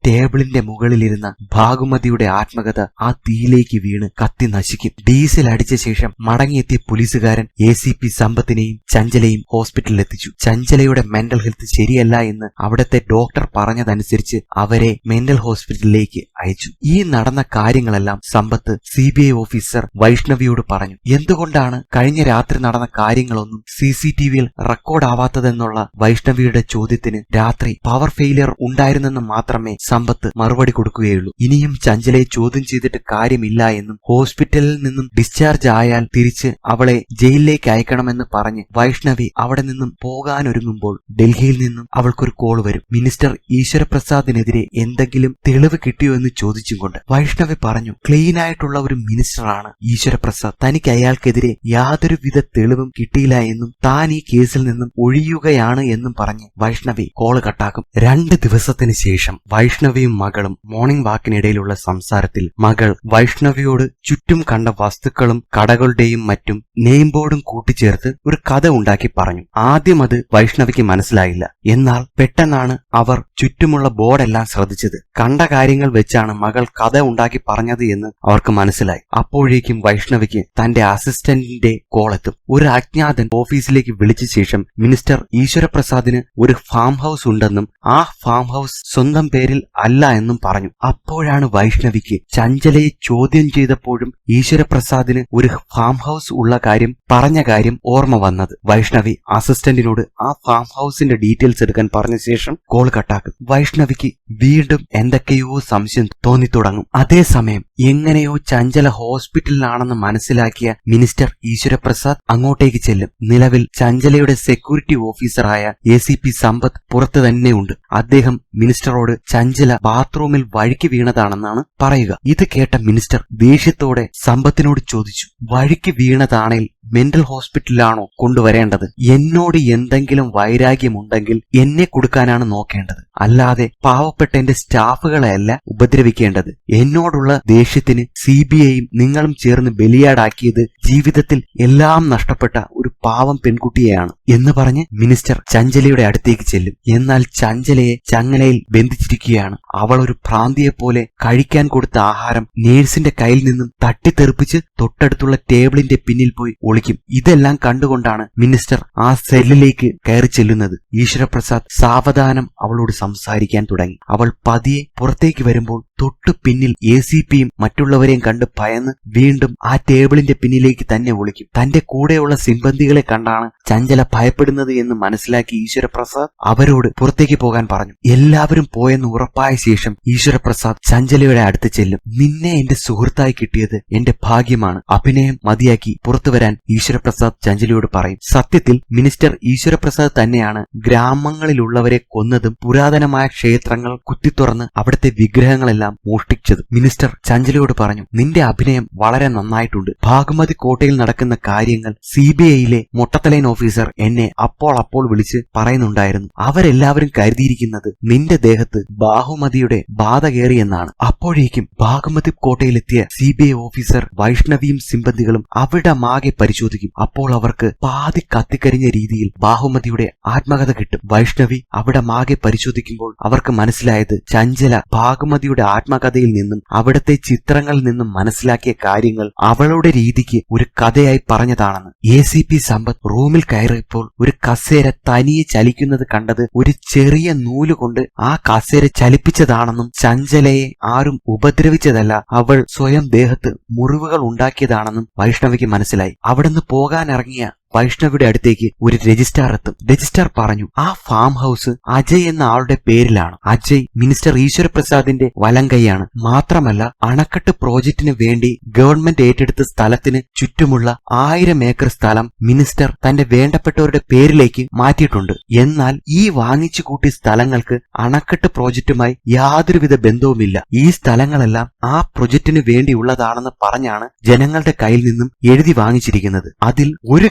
ടേബിളിന്റെ മുകളിലിരുന്ന ഭാഗുമതിയുടെ ആത്മകഥ ആ തീയിലേക്ക് വീണ് കത്തി നശിക്കും. ഡീസൽ അടിച്ച ശേഷം മടങ്ങിയെത്തിയ പോലീസുകാരൻ എ സി പി സമ്പത്തിനെയും ചഞ്ചലയും ഹോസ്പിറ്റലിൽ എത്തിച്ചു. ചഞ്ചലയുടെ മെന്റൽ ഹെൽത്ത് ശരിയല്ല എന്ന് അവിടത്തെ ഡോക്ടർ പറഞ്ഞതനുസരിച്ച് അവരെ മെന്റൽ ഹോസ്പിറ്റലിലേക്ക് അയച്ചു. ഈ നടന്ന കാര്യങ്ങളെല്ലാം Sampath C B I officer വൈഷ്ണവിയോട് പറഞ്ഞു. എന്തുകൊണ്ടാണ് കഴിഞ്ഞ രാത്രി നടന്ന കാര്യങ്ങളൊന്നും സി സി ടി വിയിൽ റെക്കോർഡാവാത്തതെന്നുള്ള വൈഷ്ണവിയുടെ ചോദ്യത്തിന് രാത്രി പവർ ഫെയിലിയർ ഉണ്ടായിരുന്നെന്ന് മാത്രമേ സമ്പത്ത് മറുപടി കൊടുക്കുകയുള്ളൂ. ഇനിയും ചഞ്ചലയെ ചോദ്യം ചെയ്തിട്ട് കാര്യമില്ല എന്നും ഹോസ്പിറ്റലിൽ നിന്നും ഡിസ്ചാർജ് ആയാൽ തിരിച്ച് അവളെ ജയിലിലേക്ക് അയക്കണമെന്ന് പറഞ്ഞ് വൈഷ്ണവി അവിടെ നിന്നും പോകാനൊരുങ്ങുമ്പോൾ ഡൽഹിയിൽ നിന്നും അവൾക്കൊരു കോൾ വരും. മിനിസ്റ്റർ ഈശ്വരപ്രസാദിനെതിരെ എന്തെങ്കിലും തെളിവ് കിട്ടിയോ എന്ന് ചോദിച്ചും കൊണ്ട് വൈഷ്ണവി പറഞ്ഞു ക്ലീൻ ആയിട്ടുള്ള ഒരു മിനിസ്റ്ററാണ് ഈശ്വരപ്രസാദ്. തനിക്ക് അയാൾക്കെതിരെ യാതൊരുവിധ തെളിവും കിട്ടിയില്ല എന്നും താൻ ഈ കേസിൽ നിന്നും ഒഴിയുകയാണ് എന്നും പറഞ്ഞ് വൈഷ്ണവി കോൾ കട്ടാക്കും രണ്ട് ദിവസത്തിന് ശേഷം വൈഷ്ണവിയും മകളും മോർണിംഗ് വാക്കിനിടയിലുള്ള സംസാരത്തിൽ മകൾ വൈഷ്ണവിയോട് ചുറ്റും കണ്ട വസ്തുക്കളും കടകളുടെയും മറ്റും നെയിം ബോർഡും കൂട്ടിച്ചേർത്ത് ഒരു കഥ ഉണ്ടാക്കി പറഞ്ഞു. ആദ്യം അത് വൈഷ്ണവിക്ക് മനസ്സിലായില്ല. എന്നാൽ പെട്ടെന്നാണ് അവർ ചുറ്റുമുള്ള ബോർഡെല്ലാം ശ്രദ്ധിച്ചത്. കണ്ട കാര്യങ്ങൾ വെച്ചാണ് മകൾ കഥ ഉണ്ടാക്കി പറഞ്ഞത് എന്ന് അവർക്ക് മനസ്സിലായി. അപ്പോഴേക്കും വൈഷ്ണവിക്ക് തന്റെ അസിസ്റ്റന്റിന്റെ കോളെത്തും. ഒരു അജ്ഞാതൻ ഓഫീസിലേക്ക് വിളിച്ച ശേഷം മിനിസ്റ്റർ ഈശ്വരപ്രസാദിന് ഒരു ഫാം ഹൗസ് ഉണ്ടെന്നും ആ ഫാം ഹൗസ് സ്വന്തം പേരിൽ അല്ല എന്നും പറഞ്ഞു. അപ്പോഴാണ് വൈഷ്ണവിക്ക് ചഞ്ചലയെ ചോദ്യം ചെയ്തപ്പോഴും ഈശ്വരപ്രസാദിന് ഒരു ഫാം ഹൗസ് ഉള്ള കാര്യം പറഞ്ഞ കാര്യം ഓർമ്മ വന്നത്. വൈഷ്ണവി അസിസ്റ്റന്റിനോട് ആ ഫാം ഹൗസിന്റെ ഡീറ്റെയിൽസ് എടുക്കാൻ പറഞ്ഞ ശേഷം കോൾ കട്ടാക്കും. വൈഷ്ണവിക്ക് വീണ്ടും എന്തൊക്കെയോ സംശയം തോന്നി തോന്നിത്തുടങ്ങും. അതേസമയം എങ്ങനെയോ ചഞ്ചല ഹോസ്പിറ്റലിലാണെന്ന് മനസ്സിലാക്കിയ മിനിസ്റ്റർ ഈശ്വരപ്രസാദ് അങ്ങോട്ടേക്ക് ചെല്ലും. നിലവിൽ ചഞ്ചലയുടെ സെക്യൂരിറ്റി ഓഫീസറായ എ സി പി സമ്പത്ത് പുറത്തു തന്നെയുണ്ട്. അദ്ദേഹം മിനിസ്റ്ററോട് ചഞ്ചല ബാത്റൂമിൽ വഴിക്ക് വീണതാണെന്നാണ് പറയുക. ഇത് കേട്ട മിനിസ്റ്റർ ദേഷ്യത്തോടെ സമ്പത്തിനോട് ചോദിച്ചു വഴിക്ക് വീണതാണെങ്കിൽ മെന്റൽ ഹോസ്പിറ്റലിലാണോ കൊണ്ടുവരേണ്ടത്? എന്നോട് എന്തെങ്കിലും വൈരാഗ്യമുണ്ടെങ്കിൽ എന്നെ കൊടുക്കാനാണ് നോക്കേണ്ടത്. അല്ലാതെ പാവപ്പെട്ട എന്റെ സ്റ്റാഫുകളെയല്ല ഉപദ്രവിക്കേണ്ടത്. എന്നോടുള്ള ദേഷ്യത്തിന് സി ബി ഐയും നിങ്ങളും ചേർന്ന് ബലിയാടാക്കിയത് ജീവിതത്തിൽ എല്ലാം നഷ്ടപ്പെട്ട ഒരു പാവം പെൺകുട്ടിയെയാണ് എന്ന് പറഞ്ഞ് മിനിസ്റ്റർ ചഞ്ചലയുടെ അടുത്തേക്ക് ചെല്ലും. എന്നാൽ ചഞ്ചലയെ ചങ്ങലയിൽ ബന്ധിച്ചിരിക്കുകയാണ്. അവൾ ഒരു ഭ്രാന്തിയെ പോലെ കഴിക്കാൻ കൊടുത്ത ആഹാരം നേഴ്സിന്റെ കയ്യിൽ നിന്നും തട്ടിത്തെറിപ്പിച്ച് തൊട്ടടുത്തുള്ള ടേബിളിന്റെ പിന്നിൽ പോയി ഒളിക്കും ഇതെല്ലാം കണ്ടുകൊണ്ടാണ് മിനിസ്റ്റർ ആ സെല്ലിലേക്ക് കയറി ചെല്ലുന്നത്. ഈശ്വരപ്രസാദ് സാവധാനം അവളോട് സംസാരിക്കാൻ തുടങ്ങി. അവൾ പതിയെ പുറത്തേക്ക് വരുമ്പോൾ തൊട്ടു പിന്നിൽ എ സി പിയും മറ്റുള്ളവരെയും കണ്ട് ഭയന്ന് വീണ്ടും ആ ടേബിളിന്റെ പിന്നിലേക്ക് തന്നെ ഒളിക്കും. തന്റെ കൂടെയുള്ള സിംബന്ധികളെ കണ്ടാണ് ചഞ്ചല ഭയപ്പെടുന്നത് എന്ന് മനസ്സിലാക്കി ഈശ്വരപ്രസാദ് അവരോട് പുറത്തേക്ക് പോകാൻ പറഞ്ഞു. എല്ലാവരും പോയെന്ന് ഉറപ്പായ ശേഷം ഈശ്വരപ്രസാദ് ചഞ്ചലയുടെ അടുത്ത് ചെല്ലും. നിന്നെ എന്റെ സുഹൃത്തായി കിട്ടിയത് എന്റെ ഭാഗ്യമാണ്. അഭിനയം മതിയാക്കി പുറത്തു വരാൻ ഈശ്വരപ്രസാദ് ചഞ്ചലിയോട് പറയും. സത്യത്തിൽ മിനിസ്റ്റർ ഈശ്വരപ്രസാദ് തന്നെയാണ് ഗ്രാമങ്ങളിലുള്ളവരെ കൊന്നതും പുരാതനമായ ക്ഷേത്രങ്ങൾ കുത്തിത്തുറന്ന് അവിടുത്തെ വിഗ്രഹങ്ങളെല്ലാം സാധനങ്ങളെല്ലാം മോഷ്ടിച്ചത് മിനിസ്റ്റർ ചഞ്ചലയോട് പറഞ്ഞു നിന്റെ അഭിനയം വളരെ നന്നായിട്ടുണ്ട്. ഭാഗമതി കോട്ടയിൽ നടക്കുന്ന കാര്യങ്ങൾ സി ബി ഐയിലെ മൊട്ടത്തലൈൻ ഓഫീസർ എന്നെ അപ്പോൾ അപ്പോൾ വിളിച്ച് പറയുന്നുണ്ടായിരുന്നു. അവരെല്ലാവരും കരുതിയിരിക്കുന്നത് നിന്റെ ദേഹത്ത് ബാഹുമതിയുടെ ബാധ കയറിയെന്നാണ് അപ്പോഴേക്കും ഭാഗമതി കോട്ടയിലെത്തിയ സി ബി ഐ ഓഫീസർ വൈഷ്ണവിയും സിമ്പന്തികളും അവിടെ മാകെ പരിശോധിക്കും. അപ്പോൾ അവർക്ക് പാതി കത്തിക്കരിഞ്ഞ രീതിയിൽ ബാഹുമതിയുടെ ആത്മകഥ കിട്ടും. വൈഷ്ണവി അവിടെ മാകെ പരിശോധിക്കുമ്പോൾ അവർക്ക് മനസ്സിലായത് ചഞ്ചല ഭാഗമതിയുടെ ആത്മകഥയിൽ നിന്നും അവിടത്തെ ചിത്രങ്ങളിൽ നിന്നും മനസ്സിലാക്കിയ കാര്യങ്ങൾ അവളുടെ രീതിക്ക് ഒരു കഥയായി പറഞ്ഞതാണെന്ന് എ സി പി സമ്പത്ത് റൂമിൽ കയറിയപ്പോൾ ഒരു കസേര തനിയെ ചലിക്കുന്നത് കണ്ടത് ഒരു ചെറിയ നൂൽ കൊണ്ട് ആ കസേര ചലിപ്പിച്ചതാണെന്നും ചഞ്ചലയെ ആരും ഉപദ്രവിച്ചതല്ല അവൾ സ്വയം ദേഹത്ത് മുറിവുകൾ ഉണ്ടാക്കിയതാണെന്നും വൈഷ്ണവിക്ക് മനസ്സിലായി. അവിടുന്ന് പോകാനിറങ്ങിയ വൈഷ്ണവിയുടെ അടുത്തേക്ക് ഒരു രജിസ്ട്രാർ എത്തും. രജിസ്ട്രാർ പറഞ്ഞു ആ ഫാം ഹൗസ് അജയ് എന്ന ആളുടെ പേരിലാണ്. അജയ് മിനിസ്റ്റർ ഈശ്വരപ്രസാദിന്റെ വലങ്കൈയാണ് മാത്രമല്ല അണക്കെട്ട് പ്രോജക്റ്റിന് വേണ്ടി ഗവൺമെന്റ് ഏറ്റെടുത്ത സ്ഥലത്തിന് ചുറ്റുമുള്ള ആയിരം ഏക്കർ സ്ഥലം മിനിസ്റ്റർ തന്റെ വേണ്ടപ്പെട്ടവരുടെ പേരിലേക്ക് മാറ്റിയിട്ടുണ്ട്. എന്നാൽ ഈ വാങ്ങിച്ചു കൂട്ടിയ സ്ഥലങ്ങൾക്ക് അണക്കെട്ട് പ്രോജക്റ്റുമായി യാതൊരുവിധ ബന്ധവുമില്ല. ഈ സ്ഥലങ്ങളെല്ലാം ആ പ്രൊജക്റ്റിന് വേണ്ടിയുള്ളതാണെന്ന് പറഞ്ഞാണ് ജനങ്ങളുടെ കയ്യിൽ നിന്നും എഴുതി വാങ്ങിച്ചിരിക്കുന്നത്. അതിൽ ഒരു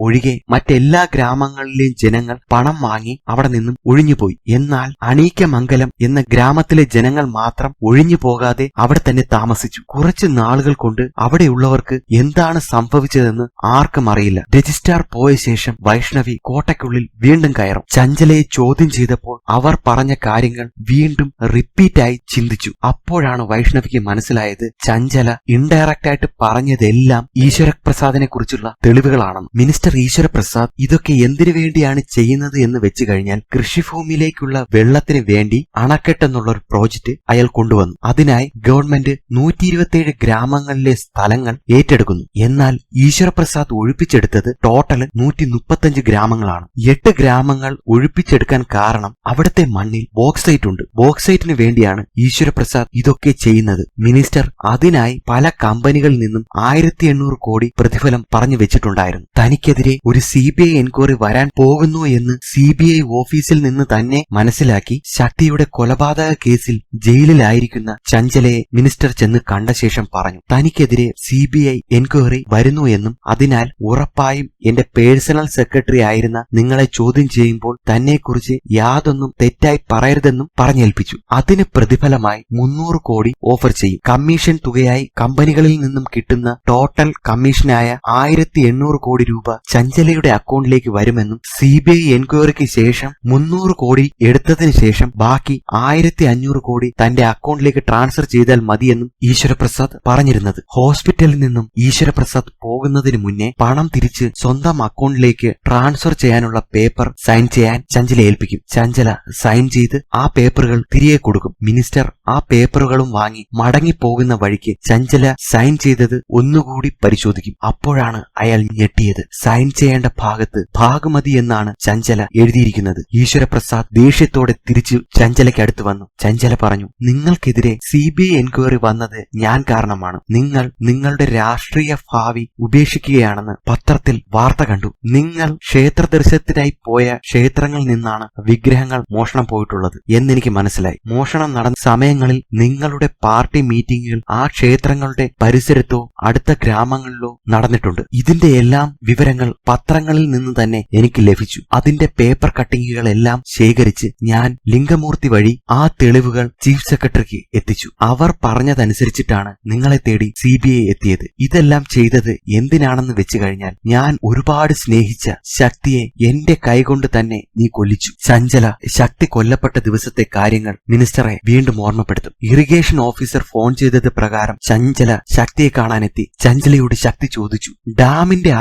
ഒഴികെ മറ്റെല്ലാ ഗ്രാമങ്ങളിലെയും ജനങ്ങൾ പണം വാങ്ങി അവിടെ നിന്നും ഒഴിഞ്ഞുപോയി. എന്നാൽ അണീക്കമംഗലം എന്ന ഗ്രാമത്തിലെ ജനങ്ങൾ മാത്രം ഒഴിഞ്ഞു പോകാതെ അവിടെ തന്നെ താമസിച്ചു. കുറച്ചു നാളുകൾ കൊണ്ട് അവിടെയുള്ളവർക്ക് എന്താണ് സംഭവിച്ചതെന്ന് ആർക്കും അറിയില്ല. രജിസ്ട്രാർ പോയ ശേഷം വൈഷ്ണവി കോട്ടയ്ക്കുള്ളിൽ വീണ്ടും കയറും. ചഞ്ചലയെ ചോദ്യം ചെയ്തപ്പോൾ അവർ പറഞ്ഞ കാര്യങ്ങൾ വീണ്ടും റിപ്പീറ്റായി ചിന്തിച്ചു. അപ്പോഴാണ് വൈഷ്ണവിക്ക് മനസ്സിലായത് ചഞ്ചല ഇൻഡയറക്റ്റ് ആയിട്ട് പറഞ്ഞതെല്ലാം ഈശ്വരപ്രസാദിനെ കുറിച്ചുള്ള തെളിവുകളാണെന്ന്. മിനിസ്റ്റർ ഈശ്വരപ്രസാദ് ഇതൊക്കെ എന്തിനു വേണ്ടിയാണ് ചെയ്യുന്നത് എന്ന് വെച്ചു കഴിഞ്ഞാൽ കൃഷിഭൂമിയിലേക്കുള്ള വെള്ളത്തിന് വേണ്ടി അണക്കെട്ടെന്നുള്ള ഒരു പ്രോജക്റ്റ് അയാൾ കൊണ്ടുവന്നു. അതിനായി ഗവൺമെന്റ് നൂറ്റി ഇരുപത്തിയേഴ് ഗ്രാമങ്ങളിലെ സ്ഥലങ്ങൾ ഏറ്റെടുക്കുന്നു. എന്നാൽ ഈശ്വരപ്രസാദ് ഒഴിപ്പിച്ചെടുത്തത് ടോട്ടൽ നൂറ്റി മുപ്പത്തഞ്ച് ഗ്രാമങ്ങളാണ്. എട്ട് ഗ്രാമങ്ങൾ ഒഴിപ്പിച്ചെടുക്കാൻ കാരണം അവിടുത്തെ മണ്ണിൽ ബോക്സൈറ്റ് ഉണ്ട്. ബോക്സൈറ്റിന് വേണ്ടിയാണ് ഈശ്വരപ്രസാദ് ഇതൊക്കെ ചെയ്യുന്നത്. മിനിസ്റ്റർ അതിനായി പല കമ്പനികളിൽ നിന്നും ആയിരത്തി കോടി പ്രതിഫലം പറഞ്ഞു വെച്ചിട്ടുണ്ടായിരുന്നു. തനിക്കെതിരെ ഒരു സി ബി ഐ എൻക്വയറി വരാൻ പോകുന്നു എന്ന് സി ബി ഐ ഓഫീസിൽ നിന്ന് തന്നെ മനസ്സിലാക്കി ശക്തിയുടെ കൊലപാതക കേസിൽ ജയിലിലായിരിക്കുന്ന ചഞ്ചലയെ മിനിസ്റ്റർ ചെന്ന് കണ്ട ശേഷം പറഞ്ഞു തനിക്കെതിരെ സി ബി ഐ എൻക്വയറി വരുന്നു എന്നും അതിനാൽ ഉറപ്പായും എന്റെ പേഴ്സണൽ സെക്രട്ടറി ആയിരുന്ന നിങ്ങളെ ചോദ്യം ചെയ്യുമ്പോൾ തന്നെക്കുറിച്ച് യാതൊന്നും തെറ്റായി പറയരുതെന്നും പറഞ്ഞേൽപ്പിച്ചു. അതിന് പ്രതിഫലമായി മുന്നൂറ് കോടി ഓഫർ ചെയ്യും. കമ്മീഷൻ തുകയായി കമ്പനികളിൽ നിന്നും കിട്ടുന്ന ടോട്ടൽ കമ്മീഷനായ ആയിരത്തി കോടി രൂപ ചഞ്ചലയുടെ അക്കൗണ്ടിലേക്ക് വരുമെന്നും സി ബി ഐ എൻക്വയറിക്ക് ശേഷം മുന്നൂറ് കോടി എടുത്തതിന് ശേഷം ബാക്കി ആയിരത്തി അഞ്ഞൂറ് കോടി തന്റെ അക്കൗണ്ടിലേക്ക് ട്രാൻസ്ഫർ ചെയ്താൽ മതിയെന്നും ഈശ്വരപ്രസാദ് പറഞ്ഞിരുന്നത്. ഹോസ്പിറ്റലിൽ നിന്നും ഈശ്വരപ്രസാദ് പോകുന്നതിന് മുന്നേ പണം തിരിച്ച് സ്വന്തം അക്കൗണ്ടിലേക്ക് ട്രാൻസ്ഫർ ചെയ്യാനുള്ള പേപ്പർ സൈൻ ചെയ്യാൻ ചഞ്ചല ഏൽപ്പിക്കും. ചഞ്ചല സൈൻ ചെയ്ത് ആ പേപ്പറുകൾ തിരികെ കൊടുക്കും. മിനിസ്റ്റർ ആ പേപ്പറുകളും വാങ്ങി മടങ്ങി പോകുന്ന വഴിക്ക് ചഞ്ചല സൈൻ ചെയ്തത് ഒന്നുകൂടി പരിശോധിക്കും. അപ്പോഴാണ് അയാൾ ഞെട്ടിയത്. സൈൻ ചെയ്യേണ്ട ഭാഗത്ത് ഭാഗമതി എന്നാണ് ചഞ്ചല എഴുതിയിരിക്കുന്നത്. ഈശ്വരപ്രസാദ് ദേഷ്യത്തോടെ തിരിച്ചു ചഞ്ചലയ്ക്ക് അടുത്ത് വന്നു. ചഞ്ചല പറഞ്ഞു നിങ്ങൾക്കെതിരെ സി ബി ഐ എൻക്വയറി വന്നത് ഞാൻ കാരണമാണ്. നിങ്ങൾ നിങ്ങളുടെ രാഷ്ട്രീയ ഭാവി ഉപേക്ഷിക്കുകയാണെന്ന് പത്രത്തിൽ വാർത്ത കണ്ടു. നിങ്ങൾ ക്ഷേത്ര ദർശനത്തിനായി പോയ ക്ഷേത്രങ്ങളിൽ നിന്നാണ് വിഗ്രഹങ്ങൾ മോഷണം പോയിട്ടുള്ളത് എന്നെനിക്ക് മനസ്സിലായി. മോഷണം നടന്ന സമയങ്ങളിൽ നിങ്ങളുടെ പാർട്ടി മീറ്റിംഗുകൾ ആ ക്ഷേത്രങ്ങളുടെ പരിസരത്തോ അടുത്ത ഗ്രാമങ്ങളിലോ നടന്നിട്ടുണ്ട്. ഇതിന്റെ എല്ലാം വിവരങ്ങൾ പത്രങ്ങളിൽ നിന്ന് തന്നെ എനിക്ക് ലഭിച്ചു. അതിന്റെ പേപ്പർ കട്ടിങ്ങുകളെല്ലാം ശേഖരിച്ച് ഞാൻ ലിംഗമൂർത്തി വഴി ആ തെളിവുകൾ ചീഫ് സെക്രട്ടറിക്ക് എത്തിച്ചു. അവർ പറഞ്ഞതനുസരിച്ചിട്ടാണ് നിങ്ങളെ തേടി സി ബി ഐ എത്തിയത്. ഇതെല്ലാം ചെയ്തത് എന്തിനാണെന്ന് വെച്ചു കഴിഞ്ഞാൽ ഞാൻ ഒരുപാട് സ്നേഹിച്ച ശക്തിയെ എന്റെ കൈകൊണ്ട് തന്നെ നീ കൊല്ലിച്ചു. ചഞ്ചല ശക്തി കൊല്ലപ്പെട്ട ദിവസത്തെ കാര്യങ്ങൾ മിനിസ്റ്ററെ വീണ്ടും ഓർമ്മപ്പെടുത്തും. ഇറിഗേഷൻ ഓഫീസർ ഫോൺ ചെയ്തത് പ്രകാരം ചഞ്ചല ശക്തിയെ കാണാനെത്തി. ചഞ്ചലയോട് ശക്തി ചോദിച്ചു. ഡാമിന്റെ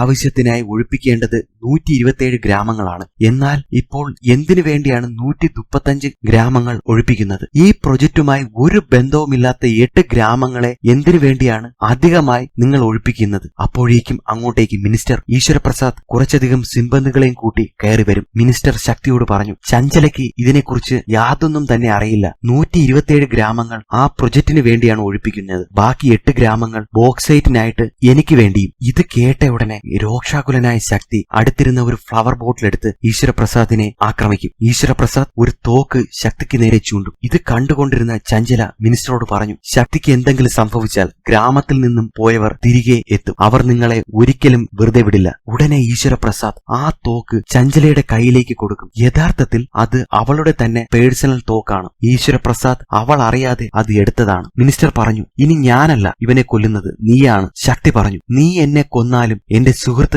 ആവശ്യത്തിനായി ഒഴിപ്പിക്കേണ്ടത് നൂറ്റി ഇരുപത്തിയേഴ് ഗ്രാമങ്ങളാണ്. എന്നാൽ ഇപ്പോൾ എന്തിനു വേണ്ടിയാണ് നൂറ്റി മുപ്പത്തഞ്ച് ഗ്രാമങ്ങൾ ഒഴിപ്പിക്കുന്നത്? ഈ പ്രൊജക്റ്റുമായി ഒരു ബന്ധവുമില്ലാത്ത എട്ട് ഗ്രാമങ്ങളെ എന്തിനു വേണ്ടിയാണ് അധികമായി നിങ്ങൾ ഒഴിപ്പിക്കുന്നത്? അപ്പോഴേക്കും അങ്ങോട്ടേക്ക് മിനിസ്റ്റർ ഈശ്വരപ്രസാദ് കുറച്ചധികം സിംബന്ധുകളെയും കൂട്ടി കയറി വരും. മിനിസ്റ്റർ ശക്തിയോട് പറഞ്ഞു ചഞ്ചലയ്ക്ക് ഇതിനെക്കുറിച്ച് യാതൊന്നും തന്നെ അറിയില്ല. നൂറ്റി ഇരുപത്തിയേഴ് ഗ്രാമങ്ങൾ ആ പ്രൊജക്റ്റിന് വേണ്ടിയാണ് ഒഴിപ്പിക്കുന്നത്. ബാക്കി എട്ട് ഗ്രാമങ്ങൾ ബോക്സൈറ്റിനായിട്ട് എനിക്ക് വേണ്ടിയും ഇത് കേട്ട ഉടനെ രോക്ഷ രക്ഷാകുലനായ ശക്തി അടുത്തിരുന്ന ഒരു ഫ്ലവർ ബോട്ടിലെടുത്ത് ഈശ്വരപ്രസാദിനെ ആക്രമിക്കും. ഈശ്വരപ്രസാദ് ഒരു തോക്ക് ശക്തിക്ക് നേരെ ചൂണ്ടും. ഇത് കണ്ടുകൊണ്ടിരുന്ന ചഞ്ചല മിനിസ്റ്ററോട് പറഞ്ഞു ശക്തിക്ക് എന്തെങ്കിലും സംഭവിച്ചാൽ ഗ്രാമത്തിൽ നിന്നും പോയവർ തിരികെ എത്തും. അവർ നിങ്ങളെ ഒരിക്കലും വെറുതെ വിടില്ല. ഉടനെ ഈശ്വരപ്രസാദ് ആ തോക്ക് ചഞ്ചലയുടെ കയ്യിലേക്ക് കൊടുക്കും. യഥാർത്ഥത്തിൽ അത് അവളുടെ തന്നെ പേഴ്സണൽ തോക്കാണ്. ഈശ്വരപ്രസാദ് അവൾ അറിയാതെ അത് എടുത്തതാണ്. മിനിസ്റ്റർ പറഞ്ഞു ഇനി ഞാനല്ല ഇവനെ കൊല്ലുന്നത്. നീയാണ്. ശക്തി പറഞ്ഞു നീ എന്നെ കൊന്നാലും എന്റെ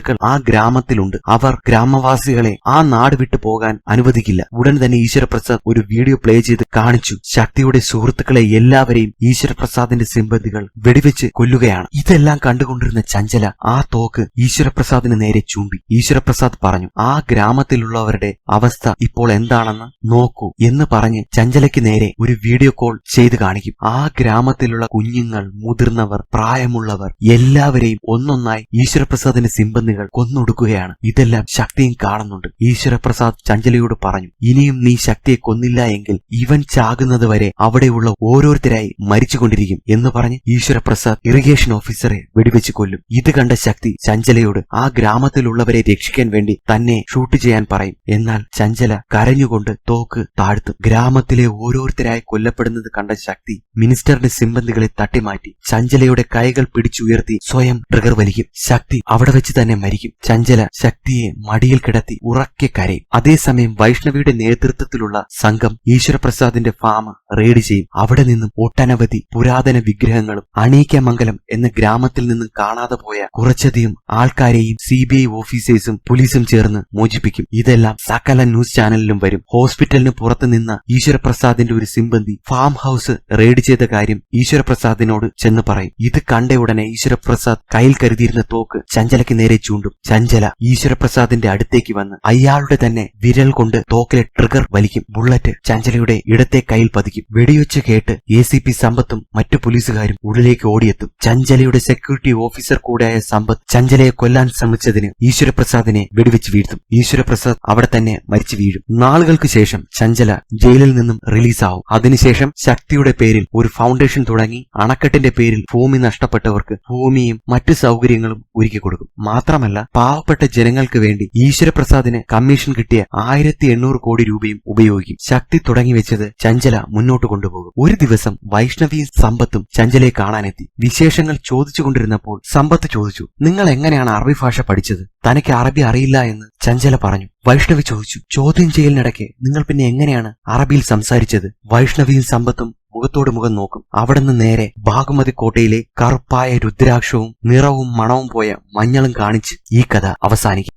സുഹൃത്തുക്കൾ ആ ഗ്രാമത്തിലുണ്ട്. അവർ ഗ്രാമവാസികളെ ആ നാട് വിട്ടു പോകാൻ അനുവദിക്കില്ല. ഉടൻ തന്നെ ഈശ്വരപ്രസാദ് ഒരു വീഡിയോ പ്ലേ ചെയ്ത് കാണിച്ചു. ശക്തിയുടെ സുഹൃത്തുക്കളെ എല്ലാവരെയും ഈശ്വരപ്രസാദിന്റെ സിമ്പതികൾ വെടിവെച്ച് കൊല്ലുകയാണ്. ഇതെല്ലാം കണ്ടുകൊണ്ടിരുന്ന ചഞ്ചല ആ തോക്ക് ഈശ്വരപ്രസാദിന് നേരെ ചൂണ്ടി. ഈശ്വരപ്രസാദ് പറഞ്ഞു ആ ഗ്രാമത്തിലുള്ളവരുടെ അവസ്ഥ ഇപ്പോൾ എന്താണെന്ന് നോക്കൂ എന്ന് പറഞ്ഞ് ചഞ്ചലയ്ക്ക് നേരെ ഒരു വീഡിയോ കോൾ ചെയ്ത് കാണിക്കും. ആ ഗ്രാമത്തിലുള്ള കുഞ്ഞുങ്ങൾ മുതിർന്നവർ പ്രായമുള്ളവർ എല്ലാവരെയും ഒന്നൊന്നായി ഈശ്വരപ്രസാദിന്റെ സിമ്പന്തികൾ കൊന്നൊടുക്കുകയാണ്. ഇതെല്ലാം ശക്തിയും കാണുന്നുണ്ട്. ഈശ്വരപ്രസാദ് ചഞ്ചലയോട് പറഞ്ഞു ഇനിയും നീ ശക്തിയെ കൊന്നില്ല എങ്കിൽ ഇവൻ ചാകുന്നത് വരെ അവിടെയുള്ള ഓരോരുത്തരായി മരിച്ചുകൊണ്ടിരിക്കും എന്ന് പറഞ്ഞ് ഈശ്വരപ്രസാദ് ഇറിഗേഷൻ ഓഫീസറെ വെടിവെച്ച് കൊല്ലും. ഇത് കണ്ട ശക്തി ചഞ്ചലയോട് ആ ഗ്രാമത്തിലുള്ളവരെ രക്ഷിക്കാൻ വേണ്ടി തന്നെ ഷൂട്ട് ചെയ്യാൻ പറയും. എന്നാൽ ചഞ്ചല കരഞ്ഞുകൊണ്ട് തോക്ക് താഴ്ത്തും. ഗ്രാമത്തിലെ ഓരോരുത്തരായി കൊല്ലപ്പെടുന്നത് കണ്ട ശക്തി മിനിസ്റ്ററിന്റെ സിമ്പന്തികളെ തട്ടിമാറ്റി ചഞ്ചലയുടെ കൈകൾ പിടിച്ചുയർത്തി സ്വയം ട്രിഗർ വലിക്കും. ശക്തി അവിടെ വെച്ച് തന്നെ മരിക്കും. ചഞ്ചല ശക്തിയെ മടിയിൽ കിടത്തി ഉറക്കെ കരയും. അതേസമയം വൈഷ്ണവിയുടെ നേതൃത്വത്തിലുള്ള സംഘം ഈശ്വരപ്രസാദിന്റെ ഫാമ റെയ്ഡ് ചെയ്യും. അവിടെ നിന്നും ഒട്ടനവധി പുരാതന വിഗ്രഹങ്ങളും അണീക്കമംഗലം എന്ന ഗ്രാമത്തിൽ നിന്നും കാണാതെ പോയ കുറച്ചധികം ആൾക്കാരെയും സി ബി ഐ ഓഫീസേഴ്സും പോലീസും ചേർന്ന് മോചിപ്പിക്കും. ഇതെല്ലാം സകല ന്യൂസ് ചാനലിലും വരും. ഹോസ്പിറ്റലിന് പുറത്ത് നിന്ന ഈശ്വരപ്രസാദിന്റെ ഒരു സിംബന്തി ഫാം ഹൗസ് റെയ്ഡ് ചെയ്ത കാര്യം ഈശ്വരപ്രസാദിനോട് ചെന്ന് പറയും. ഇത് കണ്ട ഉടനെ ഈശ്വരപ്രസാദ് കയ്യിൽ കരുതിയിരുന്ന തോക്ക് ചഞ്ചലയ്ക്ക് നേരെ ചൂണ്ടും. ചഞ്ചല ഈശ്വരപ്രസാദിന്റെ അടുത്തേക്ക് വന്ന് അയാളുടെ തന്നെ വിരൽ കൊണ്ട് തോക്കിലെ ട്രിഗർ വലിക്കും. ബുള്ളറ്റ് ചഞ്ചലയുടെ ഇടത്തെ കയ്യിൽ പതിക്കും. വെടിയൊച്ച കേട്ട് എ സി പി സമ്പത്തും മറ്റു പോലീസുകാരും ഉള്ളിലേക്ക് ഓടിയെത്തും. ചഞ്ചലയുടെ സെക്യൂരിറ്റി ഓഫീസർ കൂടെയായ സമ്പത്ത് ചഞ്ചലയെ കൊല്ലാൻ ശ്രമിച്ചതിന് ഈശ്വരപ്രസാദിനെ വെടിവെച്ച് വീഴ്ത്തും. ഈശ്വരപ്രസാദ് അവിടെ തന്നെ മരിച്ചു വീഴും. നാളുകൾക്ക് ശേഷം ചഞ്ചല ജയിലിൽ നിന്നും റിലീസാവും. അതിനുശേഷം ശക്തിയുടെ പേരിൽ ഒരു ഫൗണ്ടേഷൻ തുടങ്ങി അണക്കെട്ടിന്റെ പേരിൽ ഭൂമി നഷ്ടപ്പെട്ടവർക്ക് ഭൂമിയും മറ്റു സൗകര്യങ്ങളും ഒരുക്കി കൊടുക്കും മാത്രമല്ല പാവപ്പെട്ട ജനങ്ങൾക്ക് വേണ്ടി ഈശ്വരപ്രസാദിന് കമ്മീഷൻ കിട്ടിയ ആയിരത്തി എണ്ണൂറ് കോടി രൂപയും ഉപയോഗിക്കും. ശക്തി തുടങ്ങി വെച്ചത് ചഞ്ചല മുന്നോട്ട് കൊണ്ടുപോകും. ഒരു ദിവസം വൈഷ്ണവിയും സമ്പത്തും ചഞ്ചലയെ കാണാനെത്തി. വിശേഷങ്ങൾ ചോദിച്ചുകൊണ്ടിരുന്നപ്പോൾ സമ്പത്ത് ചോദിച്ചു നിങ്ങൾ എങ്ങനെയാണ് അറബി ഭാഷ പഠിച്ചത്? തനിക്ക് അറബി അറിയില്ല എന്ന് ചഞ്ചല പറഞ്ഞു. വൈഷ്ണവി ചോദിച്ചു ചോദ്യം ചെയ്യലിനിടയ്ക്ക് നിങ്ങൾ പിന്നെ എങ്ങനെയാണ് അറബിയിൽ സംസാരിച്ചത്? വൈഷ്ണവിയും സമ്പത്തും മുഖത്തോട് മുഖം നോക്കും. അവിടെ നിന്ന് നേരെ ബാഗുമതി കോട്ടയിലെ കറുപ്പായ രുദ്രാക്ഷവും നിറവും മണവും പോയ മഞ്ഞളും കാണിച്ച് ഈ കഥ അവസാനിക്കും.